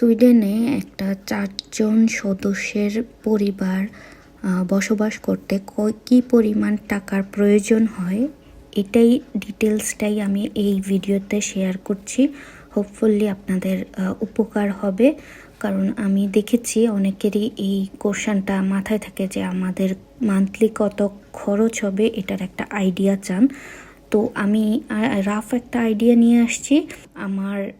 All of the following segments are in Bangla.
সুইডেনে একটা চারজন সদস্যের পরিবার বসবাস করতে ক- পরিমাণ টাকার প্রয়োজন হয়, এটাই ডিটেলসটাই আমি এই ভিডিওতে শেয়ার করছি। হোপফুলি আপনাদের উপকার হবে। কারণ আমি দেখেছি অনেকেরই এই কোশ্চানটা মাথায় থাকে যে আমাদের মান্থলি কত খরচ হবে এটার একটা আইডিয়া চান। তো আমি রাফ একটা আইডিয়া নিয়ে আসছি। আমার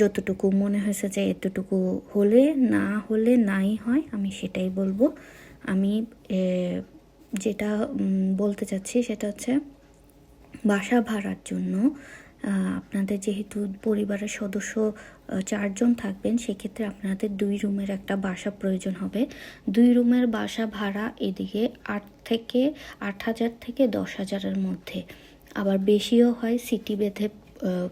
যতটুকু মনে হয়েছে যে এতটুকু হলে না হলে নাই হয়, আমি সেটাই বলব। আমি যেটা বলতে চাচ্ছি সেটা হচ্ছে বাসা ভাড়ার জন্য আপনাদের যেহেতু পরিবারের সদস্য চারজন থাকবেন, সেক্ষেত্রে আপনাদের দুই রুমের একটা বাসা প্রয়োজন হবে। দুই রুমের বাসা ভাড়া এদিকে আট থেকে, আট হাজার থেকে দশ হাজারের মধ্যে। আবার বেশিও হয়, সিটি বেঁধে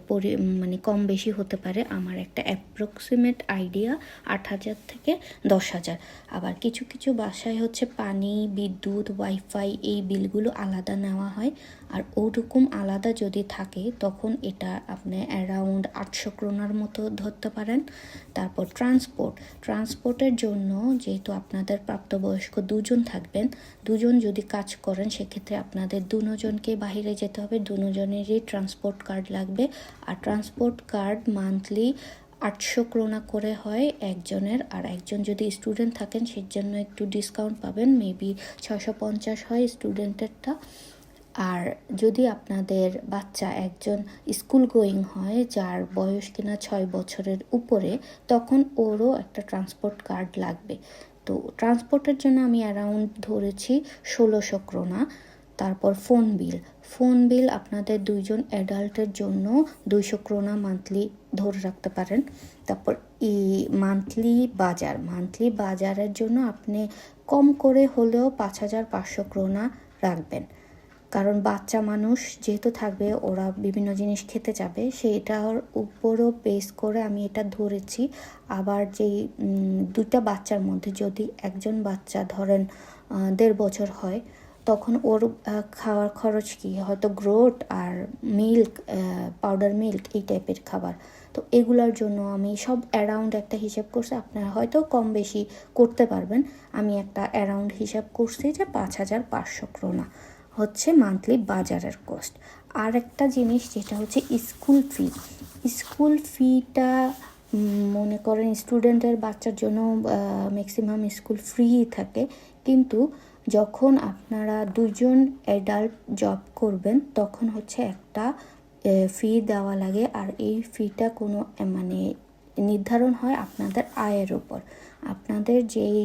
পরি মানে কম বেশি হতে পারে। আমার একটা অ্যাপ্রক্সিমেট আইডিয়া আট হাজার থেকে দশ হাজার। আবার কিছু কিছু বাসায় হচ্ছে পানি, বিদ্যুৎ ওয়াইফাই এই বিলগুলো আলাদা নেওয়া হয়। আর ওরকম আলাদা যদি থাকে, তখন এটা আপনি অ্যারাউন্ড আটশো ক্রোনার মতো ধরতে পারেন। তারপর ট্রান্সপোর্ট ট্রান্সপোর্টের জন্য যেহেতু আপনাদের প্রাপ্তবয়স্ক দুজন থাকবেন, দুজন যদি কাজ করেন, সেক্ষেত্রে আপনাদের দুজনকে বাইরে যেতে হবে। দুজনেরই ট্রান্সপোর্ট কার্ড লাগবে। আর ট্রান্সপোর্ট কার্ড মান্থলি আটশো ক্রোনা করে হয় একজনের। আর একজন যদি স্টুডেন্ট থাকেন, সেই জন্য একটু ডিসকাউন্ট পাবেন। মেবি ছশো পঞ্চাশ হয় স্টুডেন্টেরটা আর যদি আপনাদের বাচ্চা একজন স্কুল গোয়িং হয়, যার বয়স কিনা ছয় বছরের উপরে, তখন ওরও একটা ট্রান্সপোর্ট কার্ড লাগবে। তো ট্রান্সপোর্টের জন্য আমি অ্যারাউন্ড ধরেছি ষোলোশো ক্রোনা। তারপর ফোন বিল। ফোন বিল আপনাদের দুইজন অ্যাডাল্টের জন্য দুইশো ক্রোনা মান্থলি ধরে রাখতে পারেন। তারপর ই মান্থলি বাজার। মান্থলি বাজারের জন্য আপনি কম করে হলেও পাঁচ হাজার পাঁচশো ক্রোনা রাখবেন। কারণ বাচ্চা মানুষ যেহেতু থাকবে, ওরা বিভিন্ন জিনিস খেতে যাবে সেটার উপরও বেস করে আমি এটা ধরেছি। আবার যেই দুইটা বাচ্চার মধ্যে যদি একজন বাচ্চা ধরেন দেড় বছর হয় তখন ওর খাওয়ার খরচ কি? হয়তো গ্রোট আর মিল্ক পাউডার মিল্ক এই টাইপের খাবার। তো এগুলোর জন্য আমি সব অ্যারাউন্ড একটা হিসাব করছি। আপনারা হয়তো কম বেশি করতে পারবেন। আমি একটা অ্যারাউন্ড হিসাব করছি যে পাঁচ হাজার পাঁচশো ক্রোনা হচ্ছে মান্থলি বাজারের কস্ট আর একটা জিনিস যেটা হচ্ছে স্কুল ফি স্কুল ফিটা মনে করেন স্টুডেন্টের বাচ্চার জন্য ম্যাক্সিমাম স্কুল ফ্রি থাকে। কিন্তু যখন আপনারা দুজন অ্যাডাল্ট জব করবেন, তখন হচ্ছে একটা ফি দেওয়া লাগে। আর এই ফিটা কোনো মানে নির্ধারণ হয় আপনাদের আয়ের উপর। আপনাদের যেই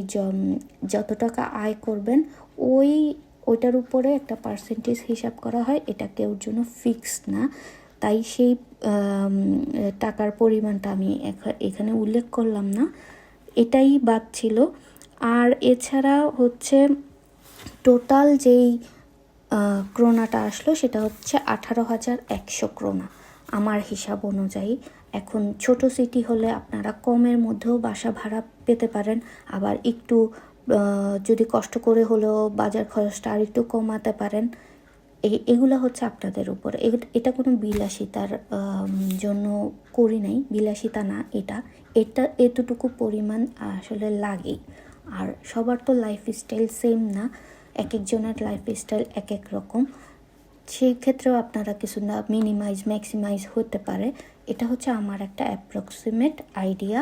যত টাকা আয় করবেন, ওই, ওইটার উপরে একটা পার্সেন্টেজ হিসাব করা হয়। এটা কেউর জন্য ফিক্সড না। তাই সেই টাকার পরিমাণটা আমি এখানে উল্লেখ করলাম না। এটাই বাদ ছিল। আর এছাড়া হচ্ছে টোটাল যেই ক্রোনাটা আসলো সেটা হচ্ছে আঠারো হাজার একশো ক্রোনা। আমার হিসাব অনুযায়ী এখন ছোট সিটি হলে আপনারা কমের মধ্যেও বাসা ভাড়া পেতে পারেন। আবার একটু যদি কষ্ট করে হলেও বাজার খরচটা আর একটু কমাতে পারেন। এই এগুলো হচ্ছে আপনাদের উপর। এটা কোনো বিলাসিতার জন্য করি নাই। বিলাসিতা না এটা। এটা, এতটুকু পরিমাণ আসলে লাগেই। আর সবার তো লাইফ স্টাইল সেম না। এক একজনের লাইফ স্টাইল এক এক রকম। সেই ক্ষেত্রেও আপনারা কিছু না মিনিমাইজ ম্যাক্সিমাইজ হতে পারে। এটা হচ্ছে আমার একটা অ্যাপ্রক্সিমেট আইডিয়া